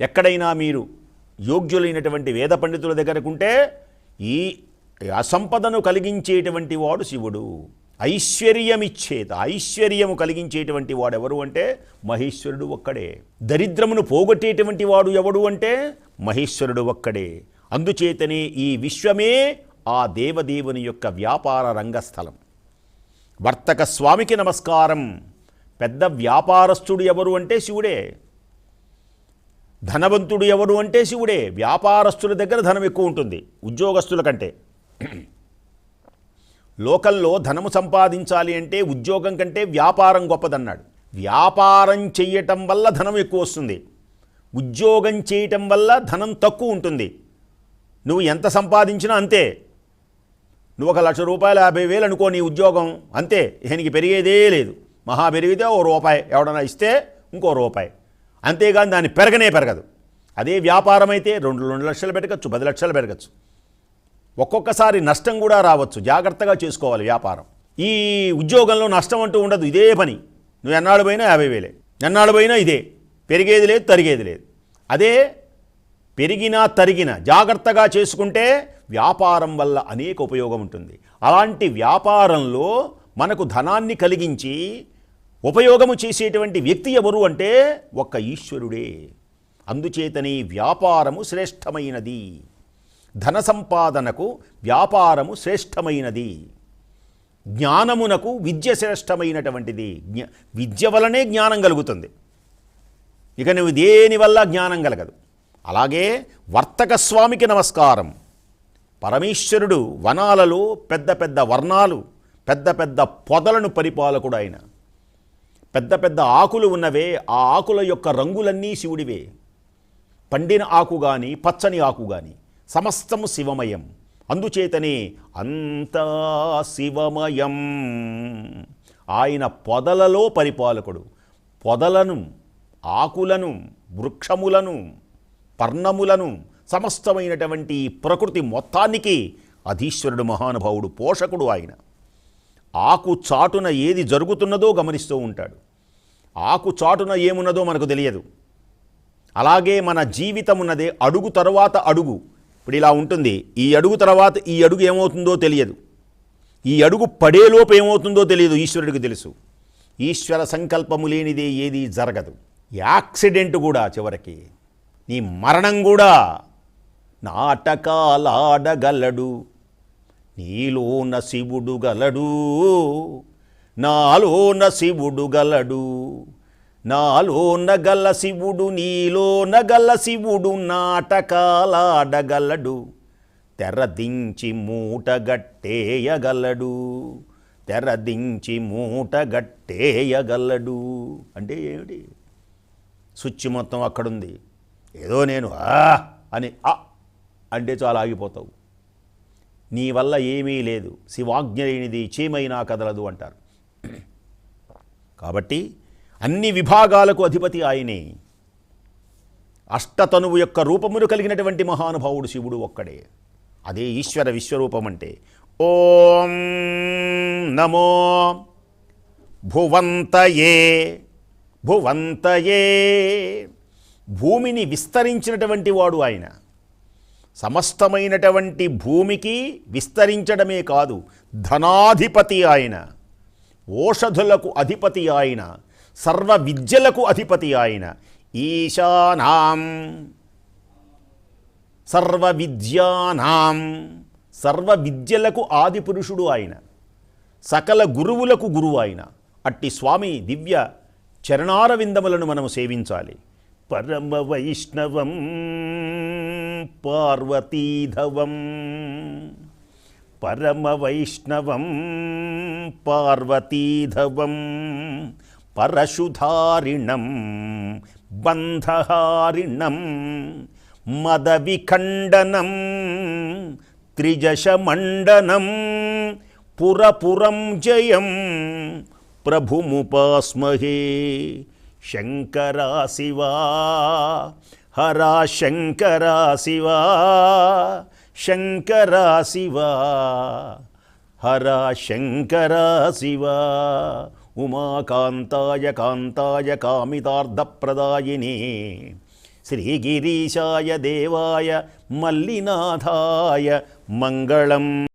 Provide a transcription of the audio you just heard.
ఎక్కడైనా మీరు యోగ్యులైనటువంటి వేద పండితుల దగ్గరకుంటే ఈ అసంపదను కలిగించేటువంటి వాడు శివుడు. ఐశ్వర్యమిచ్చేత ఐశ్వర్యము కలిగించేటువంటి వాడు ఎవరు అంటే మహేశ్వరుడు ఒక్కడే. దరిద్రమును పోగొట్టేటువంటి వాడు ఎవడు అంటే మహేశ్వరుడు ఒక్కడే. అందుచేతనే ఈ విశ్వమే ఆ దేవదేవుని యొక్క వ్యాపార రంగస్థలం. వర్తక స్వామికి నమస్కారం. పెద్ద వ్యాపారస్తుడు ఎవరు అంటే శివుడే. ధనవంతుడు ఎవరు అంటే శివుడే. వ్యాపారస్తుల దగ్గర ధనం ఎక్కువ ఉంటుంది ఉద్యోగస్తుల కంటే. లోకల్లో ధనము సంపాదించాలి అంటే ఉద్యోగం కంటే వ్యాపారం గొప్పదన్నాడు. వ్యాపారం చేయటం వల్ల ధనం ఎక్కువ వస్తుంది. ఉద్యోగం చేయటం వల్ల ధనం తక్కువ ఉంటుంది. నువ్వు ఎంత సంపాదించినా అంతే. నువ్వు ఒక లక్ష రూపాయలు యాభై వేలు అనుకో నీ ఉద్యోగం అంతే. దీనికి పెరిగేదే లేదు. మహా పెరిగితే ఓ రూపాయి ఎవడన్నా ఇస్తే ఇంకో రూపాయి. అంతేగాని దాన్ని పెరగనే పెరగదు. అదే వ్యాపారం అయితే రెండు రెండు లక్షలు పెరగచ్చు పది లక్షలు పెరగచ్చు. ఒక్కొక్కసారి నష్టం కూడా రావచ్చు. జాగ్రత్తగా చేసుకోవాలి వ్యాపారం. ఈ ఉద్యోగంలో నష్టం అంటూ ఉండదు. ఇదే పని. నువ్వు ఎన్నాడు పోయినా యాభై వేలే. ఎన్నాడు పోయినా ఇదే. పెరిగేది లేదు తరిగేది లేదు. అదే పెరిగినా తరిగిన జాగ్రత్తగా చేసుకుంటే వ్యాపారం వల్ల అనేక ఉపయోగం ఉంటుంది. అలాంటి వ్యాపారంలో మనకు ధనాన్ని కలిగించి ఉపయోగము చేసేటువంటి వ్యక్తి ఎవరు అంటే ఒక్క ఈశ్వరుడే. అందుచేతనే వ్యాపారము శ్రేష్టమైనది. ధన సంపాదనకు వ్యాపారము శ్రేష్టమైనది. జ్ఞానమునకు విద్య శ్రేష్టమైనటువంటిది. జ్ఞ విద్య వలనే జ్ఞానం కలుగుతుంది. ఇక నువ్వు దేనివల్ల జ్ఞానం కలగదు? అలాగే వర్తక స్వామికి నమస్కారం. పరమేశ్వరుడు వనాలలో పెద్ద పెద్ద వర్ణాలు పెద్ద పెద్ద పొదలను పరిపాలకుడు ఆయన. పెద్ద పెద్ద ఆకులు ఉన్నవే ఆ ఆకుల యొక్క రంగులన్నీ శివుడివే. పండిన ఆకు గాని పచ్చని ఆకు గాని సమస్తము శివమయం. అందుచేతనే అంతా శివమయం. ఆయన పొదలలో పరిపాలకుడు. పొదలను ఆకులను వృక్షములను పర్ణములను సమస్తమైనటువంటి ప్రకృతి మొత్తానికి అధీశ్వరుడు మహానుభావుడు పోషకుడు ఆయన. ఆకు చాటున ఏది జరుగుతున్నదో గమనిస్తూ ఉంటాడు. ఆకు చాటున ఏమున్నదో మనకు తెలియదు. అలాగే మన జీవితం ఉన్నదే అడుగు తరువాత అడుగు. ఇప్పుడు ఇలా ఉంటుంది. ఈ అడుగు తర్వాత ఈ అడుగు ఏమవుతుందో తెలియదు. ఈ అడుగు పడేలోపు ఏమవుతుందో తెలియదు ఈశ్వరుడికి తెలుసు. ఈశ్వర సంకల్పము లేనిదే ఏది జరగదు. యాక్సిడెంట్ కూడా చివరికి. నీ మరణం కూడా నాటకాలాడగలడు. నీలోన శివుడు గలడు. నాలోన శివుడు గలడు. నాలోన గల్ల శివుడు నీలోన గల్ల శివుడు నాటకాలాడగలడు. తెరదించి మూటగట్టేయగలడు తెరదించి మూటగట్టేయగలడు అంటే ఏమిటి? స్విచ్ మొత్తం అక్కడుంది. ఏదో నేను ఆ అని ఆ అంటే చాలా ఆగిపోతావు. నీ వల్ల ఏమీ లేదు. శివాజ్ఞ లేనిది చీమైనా కదలదు అంటారు. కాబట్టి అన్ని విభాగాలకు అధిపతి ఆయనే. అష్టతనువు యొక్క రూపమును కలిగినటువంటి మహానుభావుడు శివుడు ఒక్కడే. అదే ఈశ్వర విశ్వరూపం అంటే ఓం నమో భువంతయే భువంతయే. భూమిని విస్తరించినటువంటి వాడు ఆయన. సమస్తమైనటువంటి భూమికి విస్తరించడమే కాదు ధనాధిపతి ఆయన. ఓషధులకు అధిపతి ఆయన సర్వ విద్యలకు అధిపతి ఆయన ఈశానాం. సర్వ విద్యానాం సర్వ విద్యలకు ఆది పురుషుడు ఆయన సకల గురువులకు గురువు ఆయన. అట్టి స్వామి దివ్య చరణారవిందములను మనము సేవించాలి. పరమ వైష్ణవం పార్వతీధవం. పరమ వైష్ణవం పార్వతీధవం పరశుధారిణం బంధహారిణం మదవిఖండనం త్రిజశమండనం పురపురం జయం ప్రభుముపాస్మహే శంకరా శివా హరా శంకరా శివా శంకరా శివా హరా శంకరా శివా ఉమాకాంతాయ కాంతాయ కామితార్థప్రదాయిని శ్రీగిరీశాయ దేవాయ మల్లినాథాయ మంగళం